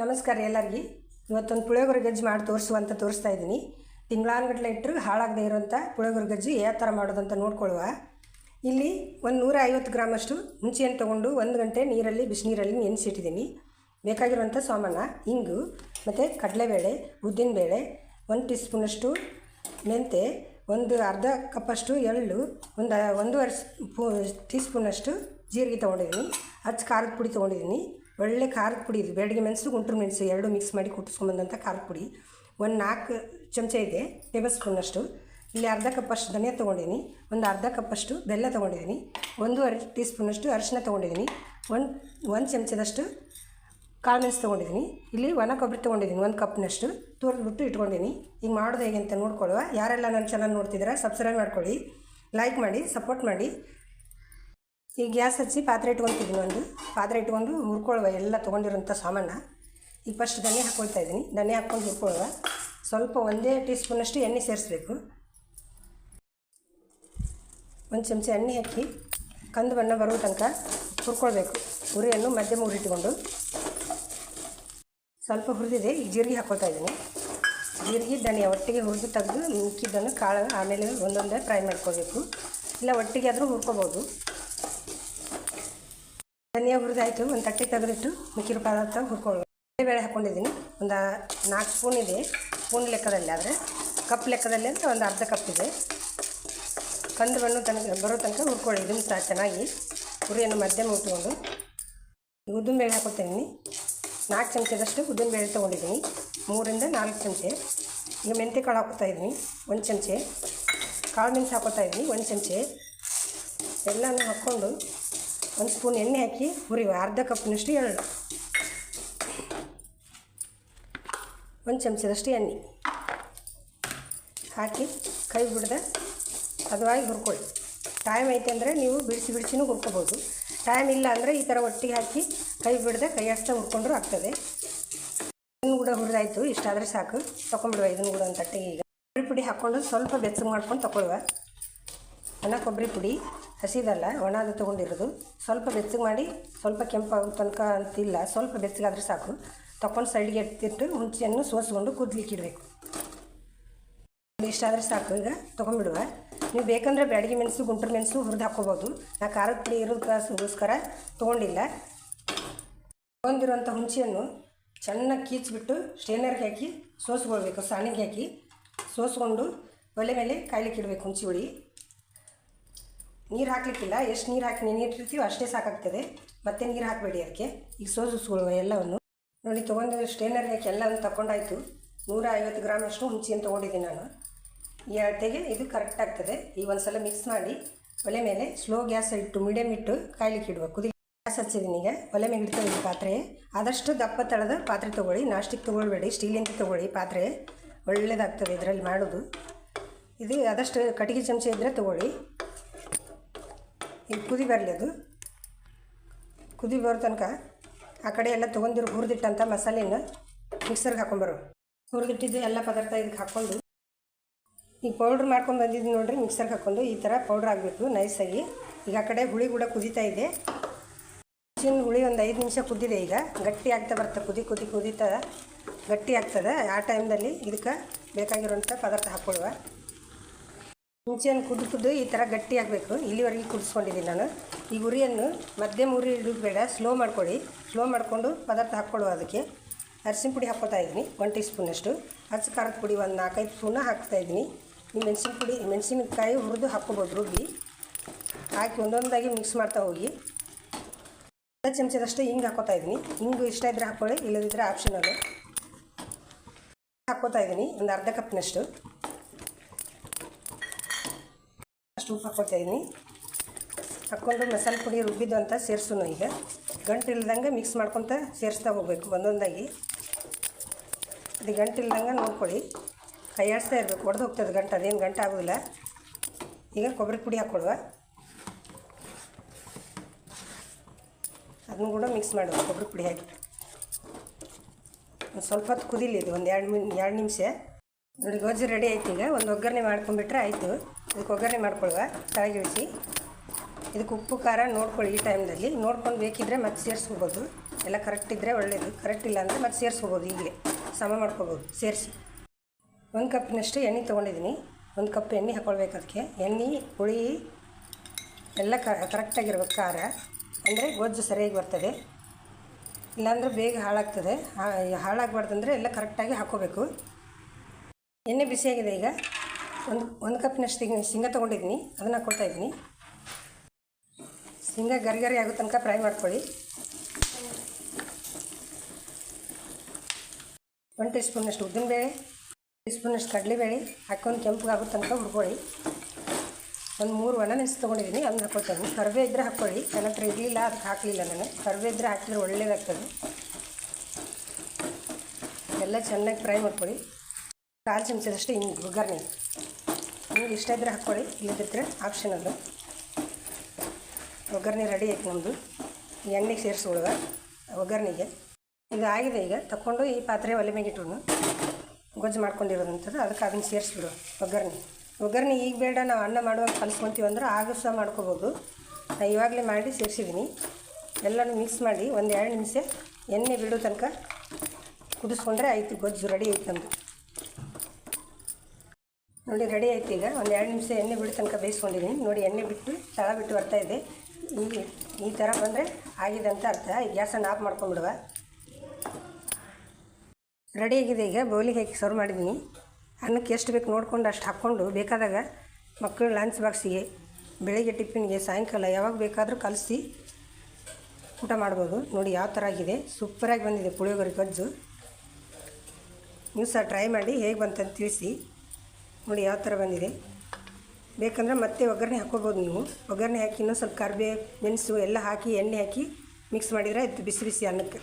ನಮಸ್ಕಾರ ಎಲ್ಲರಿಗೆ. ಇವತ್ತೊಂದು ಪುಳಿಯೋಗರೆ ಗಜ್ಜಿ ಮಾಡಿ ತೋರಿಸುವಂತ ತೋರಿಸ್ತಾ ಇದ್ದೀನಿ. ತಿಂಗಳಾನ್ಗಟ್ಲೆ ಇಟ್ಟರು ಹಾಳಾಗದೇ ಇರೋಂಥ ಪುಳಿಯೋಗರೆ ಗಜ್ಜಿ ಯಾವ ಥರ ಮಾಡೋದಂತ ನೋಡ್ಕೊಳ್ಳುವ. ಇಲ್ಲಿ ಒಂದು ನೂರ ಐವತ್ತು ಗ್ರಾಮಷ್ಟು ಮುಂಚೆಯನ್ನು ತೊಗೊಂಡು ಒಂದು ಗಂಟೆ ನೀರಲ್ಲಿ, ಬಿಸಿನೀರಲ್ಲಿ ನೆನೆಸಿಟ್ಟಿದ್ದೀನಿ ಬೇಕಾಗಿರುವಂಥ ಸಾಮಾನ, ಇಂಗು ಮತ್ತು ಕಡಲೆಬೇಳೆ, ಉದ್ದಿನಬೇಳೆ, ಒಂದು ಟೀ ಸ್ಪೂನಷ್ಟು ಮೆಂತೆ, ಒಂದು ಅರ್ಧ ಕಪ್ಪಷ್ಟು ಎಳ್ಳು, ಒಂದು, ಒಂದೂವರೆ ಸ್ಪೂ ಟೀ ಸ್ಪೂನಷ್ಟು ಜೀರಿಗೆ ತೊಗೊಂಡಿದ್ದೀನಿ. ಹಚ್ಚ ಖಾರದ ಪುಡಿ ತೊಗೊಂಡಿದ್ದೀನಿ. ಒಳ್ಳೆ ಖಾರದ ಪುಡಿ ಇದು. ಬೆಳಗ್ಗೆ ಮೆಣಸು ಗುಂಟ್ರು ಮೆಣಸು ಎರಡು ಮಿಕ್ಸ್ ಮಾಡಿ ಕುಟ್ಟಿಸ್ಕೊಂಬಂದಂಥ ಖಾರದ ಪುಡಿ. ಒಂದು ನಾಲ್ಕು ಚಮಚ ಇದೆ ಟೇಬಲ್ ಸ್ಪೂನಷ್ಟು ಇಲ್ಲಿ ಅರ್ಧ ಕಪ್ಪಷ್ಟು ಧನಿಯಾ ತೊಗೊಂಡಿದ್ದೀನಿ ಒಂದು ಅರ್ಧ ಕಪ್ಪಷ್ಟು ಬೆಲ್ಲ ತೊಗೊಂಡಿದ್ದೀನಿ ಒಂದೂವರೆ ಟೀ ಸ್ಪೂನಷ್ಟು ಅರಿಶಿನ ತೊಗೊಂಡಿದ್ದೀನಿ ಒಂದು ಒಂದು ಚಮಚದಷ್ಟು ಕಾಳು ಮೆಣಸು ತೊಗೊಂಡಿದ್ದೀನಿ ಇಲ್ಲಿ ಒಣ ಕೊಬ್ಬರಿ ತೊಗೊಂಡಿದ್ದೀನಿ ಒಂದು ಕಪ್ನಷ್ಟು ತೋರಿಸ್ಬಿಟ್ಟು ಇಟ್ಕೊಂಡಿದ್ದೀನಿ ಈಗ ಮಾಡೋದು ಹೇಗೆ ಅಂತ ನೋಡ್ಕೊಳ್ಳುವ. ಯಾರೆಲ್ಲ ನನ್ನ ಚೆನ್ನಾಗಿ ನೋಡ್ತಿದ್ದೀರಾ ಸಬ್ಸ್ಕ್ರೈಬ್ ಮಾಡ್ಕೊಳ್ಳಿ. ಲೈಕ್ ಮಾಡಿ ಸಪೋರ್ಟ್ ಮಾಡಿ. ಈಗ ಗ್ಯಾಸ್ ಹಚ್ಚಿ ಪಾತ್ರೆ ಇಟ್ಕೊತಿದ್ದೀನಿ ಒಂದು ಪಾತ್ರೆ ಇಟ್ಕೊಂಡು ಹುರ್ಕೊಳ್ಳುವ ಎಲ್ಲ ತೊಗೊಂಡಿರೋಂಥ ಸಾಮಾನ. ಈಗ ಫಸ್ಟ್ ಧನೆ ಹಾಕ್ಕೊಳ್ತಾ ಇದ್ದೀನಿ. ಧನೆ ಹಾಕ್ಕೊಂಡು ಹುರ್ಕೊಳ್ಳುವ. ಸ್ವಲ್ಪ ಒಂದೇ ಟೀ ಸ್ಪೂನಷ್ಟು ಎಣ್ಣೆ ಸೇರಿಸ್ಬೇಕು. ಒಂದು ಚಮಚ ಎಣ್ಣೆ ಹಾಕಿ ಕಂದು ಬಣ್ಣ ಬರುವ ತನಕ ಹುರ್ಕೊಳ್ಬೇಕು. ಉರಿಯನ್ನು ಮಧ್ಯಮ ಉರಿ ಇಟ್ಕೊಂಡು ಸ್ವಲ್ಪ ಹುರಿದಿದೆ. ಈಗ ಜೀರಿಗೆ ಹಾಕ್ಕೊಳ್ತಾ ಇದ್ದೀನಿ. ಜೀರಿಗೆ ದಣ್ಣೆ ಒಟ್ಟಿಗೆ ಹುರಿದು ತೆಗೆದು ಮಿಕ್ಕಿದ್ದನ್ನು ಕಾಳು ಆಮೇಲೆ ಒಂದೊಂದೇ ಫ್ರೈ ಮಾಡ್ಕೋಬೇಕು ಇಲ್ಲ ಒಟ್ಟಿಗೆ ಆದರೂ ಹುರ್ಕೋಬೋದು. ಧನಿಯಾ ಹುರಿದಾಯಿತು ಒಂದು ತಟ್ಟೆ ತೆಗೆದಿಟ್ಟು ಮಿಕ್ಕಿರು ಪದಾರ್ಥ ಹುರ್ಕೊಳ್ಳುವ ಬೇಳೆ ಹಾಕ್ಕೊಂಡಿದ್ದೀನಿ ಒಂದು ನಾಲ್ಕು ಸ್ಪೂನ್ ಇದೆ. ಸ್ಪೂನ್ ಲೆಕ್ಕದಲ್ಲಿ ಆದರೆ, ಕಪ್ ಲೆಕ್ಕದಲ್ಲಿ ಅಂದರೆ ಒಂದು ಅರ್ಧ ಕಪ್ ಇದೆ. ಕಂದು ಬಣ್ಣ ತನಕ, ಬರೋ ತನಕ ಹುರ್ಕೊಳ್ಳಿ. ಇದನ್ನು ಸಹ ಚೆನ್ನಾಗಿ ಹುರಿಯನ್ನು ಮಧ್ಯಮ ಉಟ್ಕೊಂಡು. ಉದ್ದಿನ ಬೇಳೆ ಹಾಕೊಳ್ತೀನಿ. ನಾಲ್ಕು ಚಮಚದಷ್ಟು ಉದ್ದಿನ ಬೇಳೆ ತೊಗೊಂಡಿದ್ದೀನಿ. ಮೂರಿಂದ ನಾಲ್ಕು ಚಮಚೆ. ಈಗ ಮೆಂತ್ಯ ಕಾಳು ಹಾಕೋತಾ ಇದ್ದೀನಿ. ಒಂದು ಚಮಚೆ. ಕಾಳು ಮೆಣಸು ಹಾಕೋತಾ ಇದ್ದೀನಿ. ಒಂದು ಚಮಚೆ. ಎಲ್ಲನೂ ಹಾಕ್ಕೊಂಡು ಒಂದು ಸ್ಪೂನ್ ಎಣ್ಣೆ ಹಾಕಿ ಹುರಿಯುವ ಅರ್ಧ ಕಪ್ನಷ್ಟು ಎಳ್ಳು. ಒಂದು ಚಮಚದಷ್ಟು ಎಣ್ಣೆ. ಹಾಕಿ ಕೈ ಬಿಡ್ದೆ ಹದವಾಗಿ ಹುರ್ಕೊಳ್ಳಿ. ಟೈಮ್ ಐತೆ ಅಂದರೆ ನೀವು ಬಿಡಿಸಿ ಬಿಡಿಸಿನೂ ಹುರ್ಕೋಬೋದು. ಟೈಮ್ ಇಲ್ಲ ಅಂದರೆ ಈ ಥರ ಒಟ್ಟಿಗೆ ಹಾಕಿ ಕೈ ಬಿಡದೆ ಕೈ ಅಷ್ಟೇ ಹುರ್ಕೊಂಡ್ರೂ ಆಗ್ತದೆ. ಇದನ್ನು ಕೂಡ ಹುರಿದಾಯ್ತು. ಇಷ್ಟಾದರೆ ಸಾಕು. ತೊಗೊಂಬಿಡುವ ಇದನ್ನು ಕೂಡ ಒಂದು ತಟ್ಟೆಗೆ ಈಗ. ಕೊಬ್ಬರಿ ಪುಡಿ ಹಾಕ್ಕೊಂಡು ಸ್ವಲ್ಪ ಬೆಚ್ಚಗೆ ಮಾಡ್ಕೊಂಡು ತೊಗೊಳ್ಳುವ ಅನ್ನ ಕೊಬ್ಬರಿ ಪುಡಿ. ಹಸಿದಲ್ಲ, ಒಣದ ತೊಗೊಂಡಿರೋದು. ಸ್ವಲ್ಪ ಬೆಚ್ಚಗೆ ಮಾಡಿ, ಸ್ವಲ್ಪ ಕೆಂಪಾಗೋ ತನಕ ಅಂತಿಲ್ಲ, ಸ್ವಲ್ಪ ಬೆಚ್ಚಗಾದರೆ ಸಾಕು. ತಗೊಂಡು ಸೈಡ್ಗೆ ಎತ್ತಿಟ್ಟು ಹುಂಚಿಯನ್ನು ಸೋಸ್ಕೊಂಡು ಕುದ್ಲಿಕ್ಕೆ ಇಡಬೇಕು. ಇಷ್ಟಾದರೆ ಸಾಕು, ಈಗ ತೊಗೊಂಬಿಡುವ ನೀವು ಬೇಕಂದರೆ ಬ್ಯಾಡಿಗೆ ಮೆಣಸು, ಗುಂಟೂರು ಮೆಣಸು ಹುರಿದು ಹಾಕ್ಕೋಬೋದು. ನಾ ಖಾರದ ಪುಡಿ ಇರೋದಕ್ಕೋಸ್ಕರ ತೊಗೊಂಡಿಲ್ಲ. ತೊಗೊಂಡಿರುವಂಥ ಹುಂಚಿಯನ್ನು ಚೆನ್ನಾಗಿ ಕೀಚ್ಬಿಟ್ಟು ಸ್ಟೇನರ್ಗೆ ಹಾಕಿ ಸೋಸ್ಕೊಳ್ಬೇಕು ಸಣ್ಣಗೆ ಹಾಕಿ. ಸೋಸ್ಕೊಂಡು ಒಲೆ ಮೇಲೆ ಕಾಯ್ಲಿಕ್ಕೆ ಇಡಬೇಕು ಹುಂಚಿ ಹುಳಿ. ನೀರು ಹಾಕ್ಲಿಕ್ಕಿಲ್ಲ, ಎಷ್ಟು ನೀರು ಹಾಕಿ ನೆನೆಯಿಟ್ಟಿರ್ತೀವೋ ಅಷ್ಟೇ ಸಾಕಾಗ್ತದೆ. ಮತ್ತೆ ನೀರು ಹಾಕಬೇಡಿ ಅದಕ್ಕೆ ಈಗ ಸೋಜಿಸ್ಕೊಳ್ಳುವ ಎಲ್ಲವನ್ನು. ನೋಡಿ ತೊಗೊಂಡು ಸ್ಟೇನರ್ ಹಾಕಿ ಎಲ್ಲವನ್ನು ತಗೊಂಡಾಯ್ತು ನೂರ ಐವತ್ತು ಗ್ರಾಮ್ ಅಷ್ಟು ಹುಂಚಿಯನ್ನು ತೊಗೊಂಡಿದ್ದೀನಿ ನಾನು. ಈ ಅಳತೆಗೆ ಇದು ಕರೆಕ್ಟ್ ಆಗ್ತದೆ. ಈಗ ಒಂದು ಸಲ ಮಿಕ್ಸ್ ಮಾಡಿ, ಒಲೆ ಮೇಲೆ ಸ್ಲೋ ಗ್ಯಾಸ್ ಇಟ್ಟು ಮೀಡಿಯಮ್ ಇಟ್ಟು ಕಾಯ್ಲಿಕ್ಕೆ ಇಡುವ. ಕುದಿ ಗ್ಯಾಸ್ ಹಚ್ಚಿದ್ದೀನಿ ಈಗ. ಒಲೆ ಮೇಲೆ ಇಡ್ತಾ ಪಾತ್ರೆ. ಆದಷ್ಟು ದಪ್ಪ ತಳದ ಪಾತ್ರೆ ತೊಗೊಳ್ಳಿ. ನಾಸ್ಟಿಕ್ ತೊಗೊಳ್ಬೇಡಿ ಸ್ಟೀಲಿಂದ ತೊಗೊಳ್ಳಿ ಪಾತ್ರೆ. ಒಳ್ಳೆಯದಾಗ್ತದೆ ಇದರಲ್ಲಿ ಮಾಡೋದು. ಇದು ಆದಷ್ಟು ಕಟ್ಟಿಗೆ ಚಮಚ ಇದ್ದರೆ ತೊಗೊಳ್ಳಿ. ಈಗ ಕುದಿ ಬರಲಿ ಅದು. ಕುದಿ ಬರೋ ತನಕ ಆ ಕಡೆ ಎಲ್ಲ ತೊಗೊಂಡಿರು ಹುರಿದಿಟ್ಟಂಥ ಮಸಾಲೆನ ಮಿಕ್ಸರ್ಗೆ ಹಾಕೊಂಬರು ಹುರಿದಿಟ್ಟಿದ್ದು ಎಲ್ಲ ಪದಾರ್ಥ ಇದಕ್ಕೆ ಹಾಕ್ಕೊಂಡು. ಈಗ ಪೌಡ್ರ್ ಮಾಡ್ಕೊಂಡು ಬಂದಿದ್ದು ನೋಡಿರಿ ಮಿಕ್ಸರ್ಗೆ ಹಾಕ್ಕೊಂಡು ಈ ಥರ ಪೌಡ್ರ್ ಆಗಬೇಕು ನೈಸಾಗಿ ಈಗ ಆ ಕಡೆ ಹುಳಿ ಕೂಡ ಕುದೀತಾ ಇದೆ. ಚಿನ್ನ ಹುಳಿ ಒಂದು ಐದು ನಿಮಿಷ ಕುದ್ದಿದೆ ಈಗ. ಗಟ್ಟಿ ಆಗ್ತಾ ಬರ್ತದೆ, ಕುದಿ ಕುದಿ ಕುದೀತಾ ಗಟ್ಟಿ ಆಗ್ತದೆ. ಆ ಟೈಮ್ದಲ್ಲಿ ಇದಕ್ಕೆ ಬೇಕಾಗಿರುವಂಥ ಪದಾರ್ಥ ಹಾಕ್ಕೊಳ್ಳುವ. ಮುಂಚೆಯನ್ನು ಕುದ್ದು ಕುದ್ದು ಈ ಥರ ಗಟ್ಟಿ ಆಗಬೇಕು. ಇಲ್ಲಿವರೆಗೆ ಕುದಿಸ್ಕೊಂಡಿದ್ದೀನಿ ನಾನು. ಈ ಉರಿಯನ್ನು ಮಧ್ಯಮ ಉರಿ ಇಡೋದು ಬೇಡ ಸ್ಲೋ ಮಾಡ್ಕೊಳ್ಳಿ. ಸ್ಲೋ ಮಾಡಿಕೊಂಡು ಪದಾರ್ಥ ಹಾಕ್ಕೊಳ್ಳುವ ಅದಕ್ಕೆ. ಅರಿಶಿನ ಪುಡಿ ಹಾಕ್ಕೊತಾ ಇದ್ದೀನಿ. ಒನ್ ಟೀ ಸ್ಪೂನಷ್ಟು ಹಚ್ಚ ಖಾರದ ಪುಡಿ ಒಂದು ನಾಲ್ಕೈದು ಸ್ಪೂನ ಹಾಕ್ತಾ ಇದ್ದೀನಿ. ಈ ಮೆಣಸಿನ ಪುಡಿ ಮೆಣಸಿನಕಾಯಿ ಹುರಿದು ಹಾಕ್ಕೊಬೋದು ರುಬ್ಬಿ. ಹಾಕಿ ಒಂದೊಂದಾಗಿ ಮಿಕ್ಸ್ ಮಾಡ್ತಾ ಹೋಗಿ. ಅರ್ಧ ಚಮಚದಷ್ಟು ಹಿಂಗೆ ಹಾಕೋತಾ ಇದ್ದೀನಿ. ಹಿಂಗು ಇಷ್ಟ ಇದ್ದರೆ ಹಾಕ್ಕೊಳ್ಳಿ ಇಲ್ಲದಿದ್ದರೆ ಆಪ್ಷನಲ್ಲು ಹಾಕ್ಕೋತಾ ಇದ್ದೀನಿ. ಒಂದು ಅರ್ಧ ಕಪ್ನಷ್ಟು ಅಷ್ಟು ಉಪ್ಪು ಹಾಕ್ಕೊತಾ ಇದ್ದೀನಿ ಹಾಕ್ಕೊಂಡು ಮಸಾಲೆ ಪುಡಿ ರುಬ್ಬಿದ್ದು ಅಂತ ಸೇರಿಸೋಣ ಈಗ. ಗಂಟು ಇಲ್ದಂಗೆ ಮಿಕ್ಸ್ ಮಾಡ್ಕೊತ ಸೇರಿಸ್ತಾ ಹೋಗ್ಬೇಕು ಒಂದೊಂದಾಗಿ. ಅದು ಗಂಟು ಇಲ್ದಂಗೆ ನೋಡ್ಕೊಳ್ಳಿ. ಕೈ ಆಡಿಸ್ತಾ ಇರಬೇಕು. ಒಡೆದು ಹೋಗ್ತದೆ ಗಂಟು, ಅದೇನು ಗಂಟು ಆಗೋದಿಲ್ಲ. ಈಗ ಕೊಬ್ಬರಿ ಪುಡಿ ಹಾಕ್ಕೊಳ್ಳುವ. ಅದನ್ನು ಕೂಡ ಮಿಕ್ಸ್ ಮಾಡುವ ಕೊಬ್ಬರಿ ಪುಡಿ ಹಾಕಿ. ಒಂದು ಸ್ವಲ್ಪ ಹೊತ್ತು ಕುದಿಲಿ ಇದು, ಒಂದು ಎರಡು ಮಿನ್, ಎರಡು ನಿಮಿಷ. ನೋಡಿ ಗೊಜ್ಜು ರೆಡಿ ಆಯ್ತು ಈಗ. ಒಂದು ಒಗ್ಗರಣೆ ಮಾಡ್ಕೊಂಬಿಟ್ರೆ ಆಯಿತು. ಇದಕ್ಕೆ ಒಗ್ಗರಣೆ ಮಾಡ್ಕೊಳ್ಳುವ ಕೆಳಗಿಳಿಸಿ ಇದಕ್ಕೆ ಉಪ್ಪು, ಖಾರ ನೋಡ್ಕೊಳ್ಳಿ ಈ ಟೈಮ್ನಲ್ಲಿ. ನೋಡ್ಕೊಂಡು ಬೇಕಿದ್ರೆ ಮತ್ತೆ ಸೇರಿಸ್ಕೋಬೋದು. ಎಲ್ಲ ಕರೆಕ್ಟ್ ಇದ್ದರೆ ಒಳ್ಳೆಯದು ಕರೆಕ್ಟ್ ಇಲ್ಲ ಅಂದರೆ ಮತ್ತೆ ಸೇರಿಸ್ಕೋಬೋದು ಈಗಲೇ ಸಮ ಮಾಡ್ಕೋಬೋದು. ಸೇರಿಸಿ. ಒಂದು ಕಪ್ಪಿನಷ್ಟು ಎಣ್ಣೆ ತೊಗೊಂಡಿದ್ದೀನಿ. ಒಂದು ಕಪ್ ಎಣ್ಣೆ ಹಾಕ್ಕೊಳ್ಬೇಕು ಅದಕ್ಕೆ. ಎಣ್ಣೆ, ಹುಳಿ, ಎಲ್ಲ ಕರೆಕ್ಟಾಗಿರ್ಬೇಕು ಖಾರ. ಅಂದರೆ ಗೊಜ್ಜು ಸರಿಯಾಗಿ ಬರ್ತದೆ. ಇಲ್ಲಾಂದರೆ ಬೇಗ ಹಾಳಾಗ್ತದೆ. ಹಾಳಾಗಬಾರ್ದಂದ್ರೆ ಎಲ್ಲ ಕರೆಕ್ಟಾಗಿ ಹಾಕ್ಕೋಬೇಕು. ಎಣ್ಣೆ ಬಿಸಿಯಾಗಿದೆ ಈಗ. ಒಂದು ಒಂದು ಕಪ್ಪಿನಷ್ಟು ಶೇಂಗಾ ತೊಗೊಂಡಿದ್ದೀನಿ. ಅದನ್ನು ಹಾಕ್ಕೊಳ್ತಾ ಇದ್ದೀನಿ. ಶೇಂಗ ಗರಿ ಗರಿ ಆಗೋ ತನಕ ಫ್ರೈ ಮಾಡ್ಕೊಳ್ಳಿ. ಒಂದು ಟೀ ಸ್ಪೂನಷ್ಟು ಉದ್ದಿನಬೇಳೆ ಟೀ ಸ್ಪೂನಷ್ಟು ಕಡಲೆಬೇಳೆ ಹಾಕ್ಕೊಂಡು ಕೆಂಪಗಾಗೋ ತನಕ ಹುಡ್ಕೊಳ್ಳಿ ಒಂದು ಮೂರು ಒಣ ನೆನೆಸಿ ತೊಗೊಂಡಿದ್ದೀನಿ. ಅದನ್ನ ಹಾಕ್ಕೊಳ್ತಾ ಇದ್ದೀನಿ. ಕರಿಬೇ ಇದ್ದರೆ ಹಾಕ್ಕೊಳ್ಳಿ. ನನ್ನ ಇರಲಿಲ್ಲ, ಅದಕ್ಕೆ ಹಾಕಲಿಲ್ಲ ನಾನು. ಕರಿಬೇ ಇದ್ದರೆ ಹಾಕಿದ್ರೆ ಒಳ್ಳೇದಾಗ್ತದೆ. ಎಲ್ಲ ಚೆನ್ನಾಗಿ ಫ್ರೈ ಮಾಡ್ಕೊಳ್ಳಿ. ಕಾಲು ಚಮಚದಷ್ಟು ಹಿಂಗೆ ಒಗ್ಗರಣೆ ನಿಮ್ಗೆ ಇಷ್ಟ ಇದ್ದರೆ ಹಾಕ್ಕೊಳ್ಳಿ. ಇಲ್ಲದಿದ್ದರೆ ಆಪ್ಷನ್ ಅದು. ಒಗ್ಗರಣೆ ರೆಡಿ ಆಯ್ತು ನಮ್ಮದು ಎಣ್ಣೆಗೆ ಸೇರಿಸ್ಕೊಳ್ಳುವ ಒಗ್ಗರಣೆಗೆ. ಇದು ಆಗಿದೆ ಈಗ. ತಗೊಂಡು ಈ ಪಾತ್ರೆ ಒಲೆ ಮೇಲೆ ಇಟ್ಟು ಗೊಜ್ಜು ಮಾಡ್ಕೊಂಡಿರೋದಂಥದ್ದು ಅದಕ್ಕೆ ಅದನ್ನು ಸೇರಿಸ್ಬಿಡು ಒಗ್ಗರಣೆ. ಒಗ್ಗರಣೆ ಈಗ ಬೇಡ, ನಾವು ಅನ್ನ ಮಾಡುವಾಗ ಕಲಿಸ್ಕೊತೀವಿ ಅಂದ್ರೆ ಆಗ ಸಹ ಮಾಡ್ಕೋಬೋದು. ನಾನು ಇವಾಗಲೇ ಮಾಡಿ ಸೇರಿಸಿದ್ದೀನಿ ಎಲ್ಲನೂ ಮಿಕ್ಸ್ ಮಾಡಿ ಒಂದು ಎರಡು ನಿಮಿಷ ಎಣ್ಣೆ ಬಿಡೋ ತನಕ ಕುದಿಸ್ಕೊಂಡ್ರೆ ಆಯಿತು, ಗೊಜ್ಜು ರೆಡಿ ಆಯ್ತು ನಮ್ಮದು ನೋಡಿ ರೆಡಿ ಆಯ್ತು ಈಗ. ಒಂದು ಎರಡು ನಿಮಿಷ ಎಣ್ಣೆ ಬಿಡೋ ತನಕ ಬೇಯಿಸ್ಕೊಂಡಿದ್ದೀನಿ. ನೋಡಿ, ಎಣ್ಣೆ ಬಿಟ್ಟು ತಳ ಬಿಟ್ಟು ಬರ್ತಾ ಇದೆ. ಈ ಈ ಥರ ಬಂದರೆ ಆಗಿದೆ ಅಂತ ಅರ್ಥ. ಈ ಗ್ಯಾಸನ್ನು ಆಫ್ ಮಾಡ್ಕೊಂಡ್ಬಿಡುವ. ರೆಡಿ ಆಗಿದೆ ಈಗ. ಬೌಲಿಗೆ ಹಾಕಿ ಸರ್ವ್ ಮಾಡಿದ್ದೀನಿ. ಅನ್ನಕ್ಕೆ ಎಷ್ಟು ಬೇಕು ನೋಡಿಕೊಂಡು ಅಷ್ಟು ಹಾಕ್ಕೊಂಡು ಬೇಕಾದಾಗ ಮಕ್ಕಳು ಲಂಚ್ ಬಾಕ್ಸಿಗೆ ಬೆಳಿಗ್ಗೆ ಟಿಫಿನ್ಗೆ ಸಾಯಂಕಾಲ ಯಾವಾಗ ಬೇಕಾದರೂ ಕಲಿಸಿ ಊಟ ಮಾಡ್ಬೋದು. ನೋಡಿ, ಯಾವ ಥರ ಆಗಿದೆ. ಸೂಪರಾಗಿ ಬಂದಿದೆ ಪುಳಿಯೋಗರೆ ಗೊಜ್ಜು. ನೀವು ಸಹ ಟ್ರೈ ಮಾಡಿ ಹೇಗೆ ಬಂತಂತ ತಿಳಿಸಿ. ನೋಡಿ ಯಾವ ಥರ ಬಂದಿದೆ. ಬೇಕಂದ್ರೆ ಮತ್ತೆ ಒಗ್ಗರಣೆ ಹಾಕ್ಕೋಬೋದು ನೀವು. ಒಗ್ಗರಣೆ ಹಾಕಿ ಇನ್ನೂ ಸ್ವಲ್ಪ ಕರಿಬೇ ಮೆಣಸು ಎಲ್ಲ ಹಾಕಿ, ಎಣ್ಣೆ ಹಾಕಿ ಮಿಕ್ಸ್ ಮಾಡಿದರೆ ಇದು ಬಿಸಿ ಬಿಸಿ ಅನ್ನಕ್ಕೆ.